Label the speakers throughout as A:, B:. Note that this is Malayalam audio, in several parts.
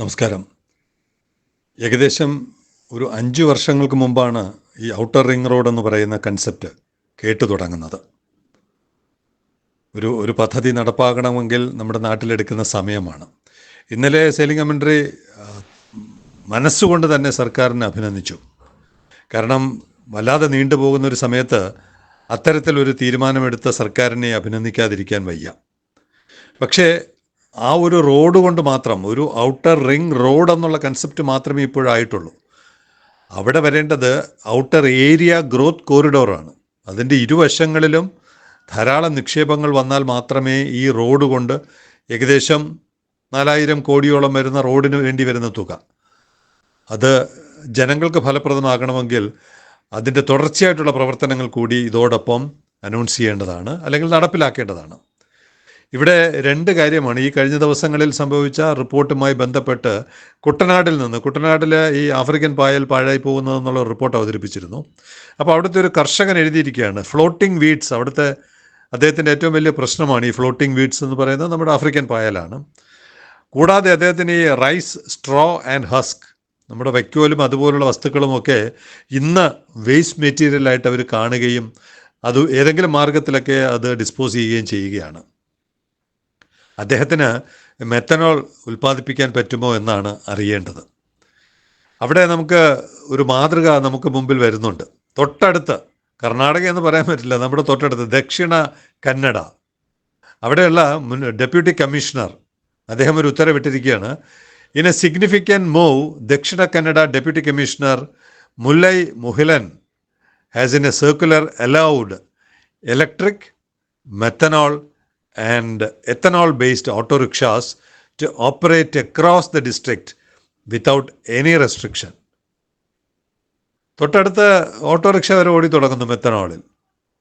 A: നമസ്കാരം. ഏകദേശം ഒരു അഞ്ച് വർഷങ്ങൾക്ക് മുമ്പാണ് ഈ ഔട്ടർ റിംഗ് റോഡ് എന്ന് പറയുന്ന കൺസെപ്റ്റ് കേട്ടു തുടങ്ങുന്നത്. ഒരു ഒരു പദ്ധതി നടപ്പാക്കണമെങ്കിൽ നമ്മുടെ നാട്ടിലെടുക്കുന്ന സമയമാണ്. ഇന്നലെ സെയിലിംഗ് കമൻട്രി മനസ്സുകൊണ്ട് തന്നെ സർക്കാരിനെ അഭിനന്ദിച്ചു. കാരണം വല്ലാതെ നീണ്ടുപോകുന്ന ഒരു സമയത്ത് അത്തരത്തിലൊരു തീരുമാനമെടുത്ത സർക്കാരിനെ അഭിനന്ദിക്കാതിരിക്കാൻ വയ്യ. പക്ഷേ ആ ഒരു റോഡ് കൊണ്ട് മാത്രം ഒരു ഔട്ടർ റിംഗ് റോഡ് എന്നുള്ള കൺസെപ്റ്റ് മാത്രമേ ഇപ്പോഴായിട്ടുള്ളൂ അവിടെ വരേണ്ടത് ഔട്ടർ ഏരിയ ഗ്രോത്ത് കോറിഡോറാണ് അതിന്റെ ഇരുവശങ്ങളിലും ധാരാളം നിക്ഷേപങ്ങൾ വന്നാൽ മാത്രമേ ഈ റോഡ് കൊണ്ട് ഏകദേശം നാലായിരം കോടിയോളം വരുന്ന റോഡിന് വേണ്ടി വരുന്ന തുക. അത് ജനങ്ങൾക്ക് ഫലപ്രദമാകണമെങ്കിൽ അതിന്റെ തുടർച്ചയായിട്ടുള്ള പ്രവർത്തനങ്ങൾ കൂടി ഇതോടൊപ്പം അനൗൺസ് ചെയ്യേണ്ടതാണ് അല്ലെങ്കിൽ നടപ്പിലാക്കേണ്ടതാണ്. ഇവിടെ രണ്ട് കാര്യമാണ്. ഈ കഴിഞ്ഞ ദിവസങ്ങളിൽ സംഭവിച്ച റിപ്പോർട്ടുമായി ബന്ധപ്പെട്ട് കുട്ടനാട്ടിൽ നിന്ന് കുട്ടനാട്ടിൽ ഈ ആഫ്രിക്കൻ പായൽ പാഴായി പോകുന്നതെന്നുള്ള റിപ്പോർട്ട് അവതരിപ്പിച്ചിരുന്നു. അപ്പോൾ അവിടുത്തെ ഒരു കർഷകൻ എഴുതിയിരിക്കുകയാണ് ഫ്ലോട്ടിംഗ് വീഡ്സ് അവിടുത്തെ അദ്ദേഹത്തിന്റെ ഏറ്റവും വലിയ പ്രശ്നമാണ് ഈ ഫ്ലോട്ടിംഗ് വീഡ്സ് എന്ന് പറയുന്നത് നമ്മുടെ ആഫ്രിക്കൻ പായലാണ്. കൂടാതെ അദ്ദേഹത്തിന് ഈ റൈസ് സ്ട്രോ ആൻഡ് ഹസ്ക് നമ്മുടെ വൈക്കോലും അതുപോലുള്ള വസ്തുക്കളുമൊക്കെ ഇന്ന് വേസ്റ്റ് മെറ്റീരിയലായിട്ട് അവർ കാണുകയും അത് ഏതെങ്കിലും മാർഗത്തിലൊക്കെ അത് ഡിസ്പോസ് ചെയ്യുകയും ചെയ്യുകയാണ്. അദ്ദേഹത്തിന് മെത്തനോൾ ഉൽപ്പാദിപ്പിക്കാൻ പറ്റുമോ എന്നാണ് അറിയേണ്ടത്. അവിടെ നമുക്ക് ഒരു മാതൃക നമുക്ക് മുമ്പിൽ വരുന്നുണ്ട്. തൊട്ടടുത്ത് കർണാടക എന്ന് പറയാൻ പറ്റില്ല നമ്മുടെ തൊട്ടടുത്ത് ദക്ഷിണ കന്നഡ. അവിടെയുള്ള മുൻ ഡെപ്യൂട്ടി കമ്മീഷണർ അദ്ദേഹം ഒരു ഉത്തരവിട്ടിരിക്കുകയാണ്. In a significant move Dakshina Kannada deputy commissioner Mullai Muhilan has in a circular allowed electric methanol and ethanol based auto rickshaws to operate across the district without any restriction. തൊട്ടടുത്ത ഓട്ടോറിക്ഷ വരെ ഓടി തുടങ്ങുന്നു മെത്തനോളിൽ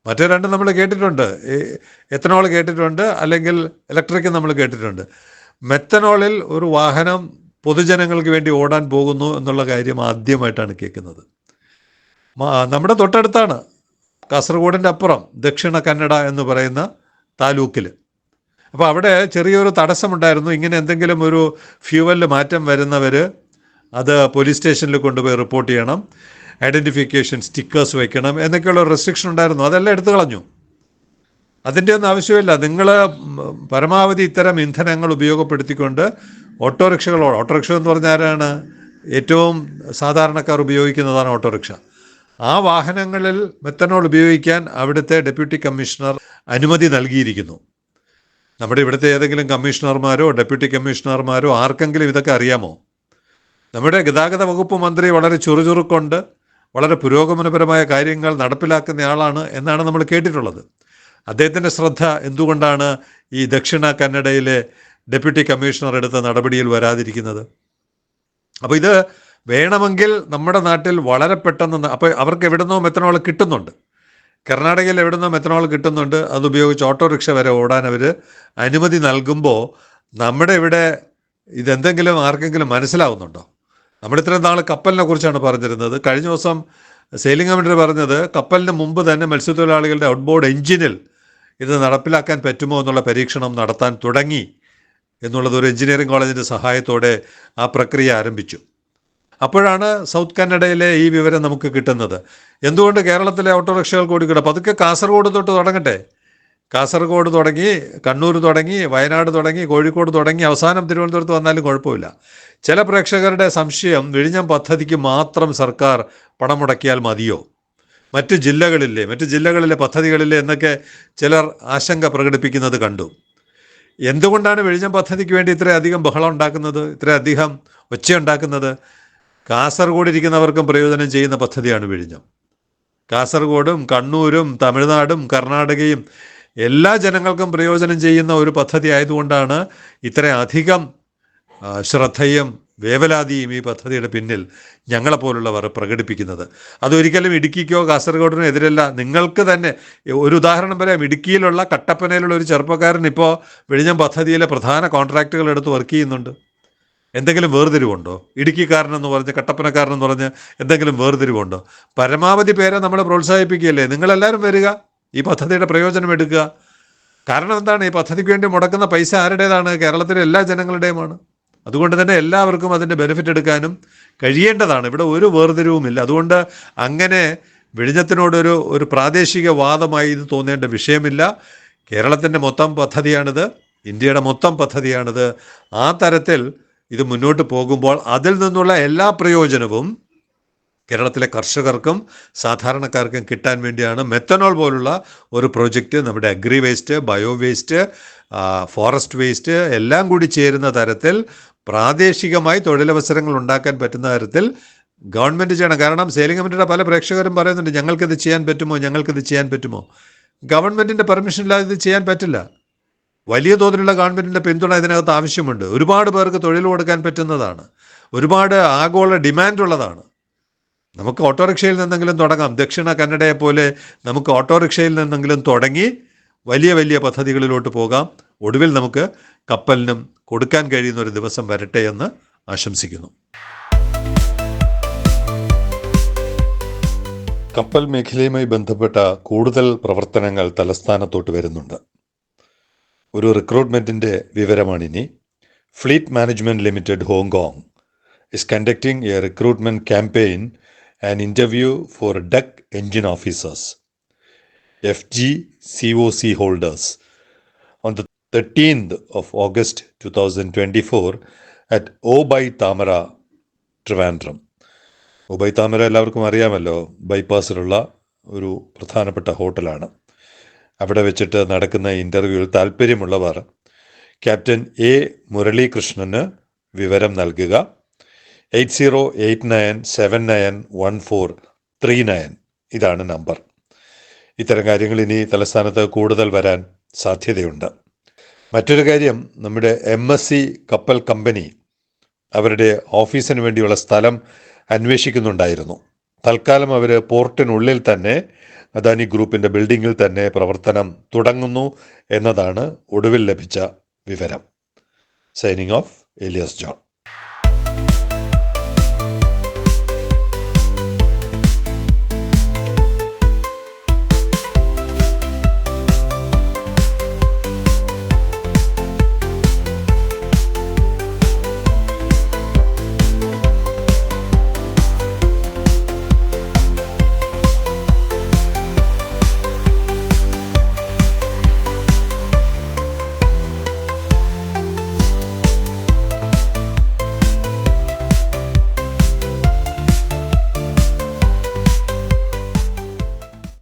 A: മറ്റേ രണ്ടും നമ്മൾ കേട്ടിട്ടുണ്ട്. എത്തനോൾ കേട്ടിട്ടുണ്ട് അല്ലെങ്കിൽ ഇലക്ട്രിക് നമ്മൾ കേട്ടിട്ടുണ്ട്. മെത്തനോളിൽ ഒരു വാഹനം പൊതുജനങ്ങൾക്ക് വേണ്ടി ഓടാൻ പോകുന്നു എന്നുള്ള കാര്യം ആദ്യമായിട്ടാണ് കേൾക്കുന്നത്. നമ്മുടെ തൊട്ടടുത്താണ് കാസർഗോഡിന്റെ അപ്പുറം ദക്ഷിണ കന്നഡ എന്ന് പറയുന്ന താലൂക്കിൽ അപ്പോൾ അവിടെ ചെറിയൊരു തടസ്സമുണ്ടായിരുന്നു. ഇങ്ങനെ എന്തെങ്കിലും ഒരു ഫ്യൂവലിൽ മാറ്റം വരുന്നവർ അത് പോലീസ് സ്റ്റേഷനിൽ കൊണ്ടുപോയി റിപ്പോർട്ട് ചെയ്യണം. ഐഡന്റിഫിക്കേഷൻ സ്റ്റിക്കേഴ്സ് വയ്ക്കണം എന്നൊക്കെയുള്ള റെസ്ട്രിക്ഷൻ ഉണ്ടായിരുന്നു. അതെല്ലാം എടുത്തു കളഞ്ഞു. അതിന്റെ ഒന്നും ആവശ്യമില്ല. നിങ്ങൾ പരമാവധി ഇത്തരം ഇന്ധനങ്ങൾ ഉപയോഗപ്പെടുത്തിക്കൊണ്ട് ഓട്ടോറിക്ഷകളോ ഓട്ടോറിക്ഷ എന്ന് പറഞ്ഞാൽ ആരാണ്? ഏറ്റവും സാധാരണക്കാർ ഉപയോഗിക്കുന്നതാണ് ഓട്ടോറിക്ഷ. ആ വാഹനങ്ങളിൽ മെത്തനോൾ ഉപയോഗിക്കാൻ അവിടുത്തെ ഡെപ്യൂട്ടി കമ്മീഷണർ അനുമതി നൽകിയിരിക്കുന്നു. നമ്മുടെ ഇവിടുത്തെ ഏതെങ്കിലും കമ്മീഷണർമാരോ ഡെപ്യൂട്ടി കമ്മീഷണർമാരോ ആർക്കെങ്കിലും ഇതൊക്കെ അറിയാമോ? നമ്മുടെ ഗതാഗത വകുപ്പ് മന്ത്രി വളരെ ചുറുചുറുക്കൊണ്ട് വളരെ പുരോഗമനപരമായ കാര്യങ്ങൾ നടപ്പിലാക്കുന്ന ആളാണ് എന്നാണ് നമ്മൾ കേട്ടിട്ടുള്ളത്. അദ്ദേഹത്തിന്റെ ശ്രദ്ധ എന്തുകൊണ്ടാണ് ഈ ദക്ഷിണ കന്നഡയിലെ ഡെപ്യൂട്ടി കമ്മീഷണർ എടുത്ത നടപടിയിൽ വരാതിരിക്കുന്നത്? അപ്പോൾ ഇത് വേണമെങ്കിൽ നമ്മുടെ നാട്ടിൽ വളരെ പെട്ടെന്ന് അപ്പോൾ അവർക്ക് എവിടുന്നോ മെത്തനോൾ കിട്ടുന്നുണ്ട്. കർണാടകയിൽ എവിടുന്നോ മെത്തനോൾ കിട്ടുന്നുണ്ട്. അത് ഉപയോഗിച്ച് ഓട്ടോറിക്ഷ വരെ ഓടാൻ അവർ അനുമതി നൽകുമ്പോൾ നമ്മുടെ ഇവിടെ ഇതെന്തെങ്കിലും ആർക്കെങ്കിലും മനസ്സിലാവുന്നുണ്ടോ? നമ്മൾ ഇത്രയും നാൾ കപ്പലിനെ കുറിച്ചാണ് പറഞ്ഞിരുന്നത്. കഴിഞ്ഞ ദിവസം സെയിലിംഗ് കമ്മിറ്റി പറഞ്ഞത് കപ്പലിന് മുമ്പ് തന്നെ മത്സ്യത്തൊഴിലാളികളുടെ ഔട്ട്ബോർഡ് എഞ്ചിനിൽ ഇത് നടപ്പിലാക്കാൻ പറ്റുമോ എന്നുള്ള പരീക്ഷണം നടത്താൻ തുടങ്ങി എന്നുള്ളത് ഒരു എഞ്ചിനീയറിംഗ് കോളേജിന്റെ സഹായത്തോടെ ആ പ്രക്രിയ ആരംഭിച്ചു. അപ്പോഴാണ് സൗത്ത് കന്നഡയിലെ ഈ വിവരം നമുക്ക് കിട്ടുന്നത്. എന്തുകൊണ്ട് കേരളത്തിലെ ഓട്ടോറിക്ഷകൾ കൂടി കിട്ടും പതുക്കെ കാസർഗോഡ് തൊട്ട് തുടങ്ങട്ടെ. കാസർഗോഡ് തുടങ്ങി കണ്ണൂർ തുടങ്ങി വയനാട് തുടങ്ങി കോഴിക്കോട് തുടങ്ങി അവസാനം തിരുവനന്തപുരത്ത് വന്നാലും കുഴപ്പമില്ല. ചില പ്രേക്ഷകരുടെ സംശയം വിഴിഞ്ഞം പദ്ധതിക്ക് മാത്രം സർക്കാർ പണം മുടക്കിയാൽ മതിയോ? മറ്റ് ജില്ലകളിലെ മറ്റ് ജില്ലകളിലെ പദ്ധതികളിലെ എന്നൊക്കെ ചിലർ ആശങ്ക പ്രകടിപ്പിക്കുന്നത് കണ്ടു. എന്തുകൊണ്ടാണ് വിഴിഞ്ഞം പദ്ധതിക്ക് വേണ്ടി ഇത്രയധികം ബഹളം ഉണ്ടാക്കുന്നത്? ഇത്രയധികം ഒച്ചയുണ്ടാക്കുന്നത്? കാസർഗോഡ് ഇരിക്കുന്നവർക്കും പ്രയോജനം ചെയ്യുന്ന പദ്ധതിയാണ് വിഴിഞ്ഞം. കാസർഗോഡും കണ്ണൂരും തമിഴ്നാടും കർണാടകയും എല്ലാ ജനങ്ങൾക്കും പ്രയോജനം ചെയ്യുന്ന ഒരു പദ്ധതി ആയതുകൊണ്ടാണ് ഇത്രയധികം ശ്രദ്ധയും വേവലാതിയും ഈ പദ്ധതിയുടെ പിന്നിൽ ഞങ്ങളെപ്പോലുള്ളവർ പ്രകടിപ്പിക്കുന്നത്. അതൊരിക്കലും ഇടുക്കിക്കോ കാസർഗോഡിനോ എതിരല്ല. നിങ്ങൾക്ക് തന്നെ ഒരു ഉദാഹരണം പറയാം. ഇടുക്കിയിലുള്ള കട്ടപ്പനയിലുള്ള ഒരു ചെറുപ്പക്കാരൻ ഇപ്പോൾ വിഴിഞ്ഞം പദ്ധതിയിലെ പ്രധാന കോൺട്രാക്റ്റുകൾ എടുത്ത് വർക്ക് ചെയ്യുന്നുണ്ട്. എന്തെങ്കിലും വേർതിരിവുണ്ടോ? ഇടുക്കിക്കാരനെന്ന് പറഞ്ഞ് കട്ടപ്പനക്കാരനെന്ന് പറഞ്ഞ് എന്തെങ്കിലും വേർതിരിവുണ്ടോ? പരമാവധി പേരെ നമ്മൾ പ്രോത്സാഹിപ്പിക്കുകയല്ലേ? നിങ്ങളെല്ലാവരും വരിക. ഈ പദ്ധതിയുടെ പ്രയോജനം എടുക്കുക. കാരണം എന്താണ്? ഈ പദ്ധതിക്ക് വേണ്ടി മുടക്കുന്ന പൈസ ആരുടേതാണ്? കേരളത്തിലെ എല്ലാ ജനങ്ങളുടെയുമാണ്. അതുകൊണ്ട് തന്നെ എല്ലാവർക്കും അതിന്റെ ബെനിഫിറ്റ് എടുക്കാനും കഴിയേണ്ടതാണ്. ഇവിടെ ഒരു വേർതിരിവുമില്ല. അതുകൊണ്ട് അങ്ങനെ വിഴിഞ്ഞത്തിനോടൊരു ഒരു പ്രാദേശിക വാദമായി ഇത് തോന്നേണ്ട വിഷയമില്ല. കേരളത്തിന്റെ മൊത്തം പദ്ധതിയാണിത്. ഇന്ത്യയുടെ മൊത്തം പദ്ധതിയാണിത്. ആ തരത്തിൽ ഇത് മുന്നോട്ട് പോകുമ്പോൾ അതിൽ നിന്നുള്ള എല്ലാ പ്രയോജനവും കേരളത്തിലെ കർഷകർക്കും സാധാരണക്കാർക്കും കിട്ടാൻ വേണ്ടിയാണ്. മെത്തനോൾ പോലുള്ള ഒരു പ്രോജക്റ്റ് നമ്മുടെ agri waste bio waste forest waste എല്ലാം കൂടി ചേരുന്ന തരത്തിൽ പ്രാദേശികമായി തൊഴിലവസരങ്ങൾ ഉണ്ടാക്കാൻ പറ്റുന്ന തരത്തിൽ ഗവൺമെന്റ് ചെയ്യണം. കാരണം സെയിലിംഗ് കമ്മിറ്റിയുടെ പല പ്രേക്ഷകരും പറയുന്നുണ്ട് ഞങ്ങൾക്കിത് ചെയ്യാൻ പറ്റുമോ? ഞങ്ങൾക്കിത് ചെയ്യാൻ പറ്റുമോ? ഗവൺമെന്റിന്റെ പെർമിഷൻ ഇല്ലാതെ ഇത് ചെയ്യാൻ പറ്റില്ല. വലിയ തോതിലുള്ള ഗവൺമെന്റിന്റെ പിന്തുണ ഇതിനകത്ത് ആവശ്യമുണ്ട്. ഒരുപാട് പേർക്ക് തൊഴിൽ കൊടുക്കാൻ പറ്റുന്നതാണ്. ഒരുപാട് ആഗോള ഡിമാൻഡ് ഉള്ളതാണ് നമുക്ക് ഓട്ടോറിക്ഷയിൽ നിന്നെങ്കിലും തുടങ്ങാം. ദക്ഷിണ കന്നഡയെ പോലെ നമുക്ക് ഓട്ടോറിക്ഷയിൽ നിന്നെങ്കിലും തുടങ്ങി വലിയ വലിയ പദ്ധതികളിലോട്ട് പോകാം. ഒടുവിൽ നമുക്ക് കപ്പലിനും കൊടുക്കാൻ കഴിയുന്ന ഒരു ദിവസം വരട്ടെ എന്ന് ആശംസിക്കുന്നു. കപ്പൽ മേഖലയുമായി ബന്ധപ്പെട്ട കൂടുതൽ പ്രവർത്തനങ്ങൾ തലസ്ഥാനത്തോട്ട് വരുന്നുണ്ട്. ഒരു റിക്രൂട്ട്മെന്റിന്റെ വിവരമാണിനി. Fleet management limited Hong Kong is conducting a recruitment campaign and interview for deck engine officers F G C O C holders on the thirteenth of August two thousand twenty four at O Tamara Trivandrum O by താമര എല്ലാവർക്കും അറിയാമല്ലോ ബൈപ്പാസിലുള്ള ഒരു പ്രധാനപ്പെട്ട ഹോട്ടലാണ്. അവിടെ വെച്ചിട്ട് നടക്കുന്ന ഇന്റർവ്യൂവിൽ താല്പര്യമുള്ളവർ ക്യാപ്റ്റൻ എ മുരളീകൃഷ്ണന് വിവരം നൽകുക. Eight zero eight nine seven nine one four three nine ഇതാണ് നമ്പർ. ഇത്തരം കാര്യങ്ങൾ ഇനി തലസ്ഥാനത്ത് കൂടുതൽ വരാൻ സാധ്യതയുണ്ട്. മറ്റൊരു കാര്യം നമ്മുടെ എം എസ് സി കപ്പൽ കമ്പനി അവരുടെ ഓഫീസിന് വേണ്ടിയുള്ള സ്ഥലം അന്വേഷിക്കുന്നുണ്ടായിരുന്നു. തൽക്കാലം അവർ പോർട്ടിനുള്ളിൽ തന്നെ അദാനി ഗ്രൂപ്പിന്റെ ബിൽഡിങ്ങിൽ തന്നെ പ്രവർത്തനം തുടങ്ങുന്നു എന്നതാണ് ഒടുവിൽ ലഭിച്ച വിവരം. Signing off Elias John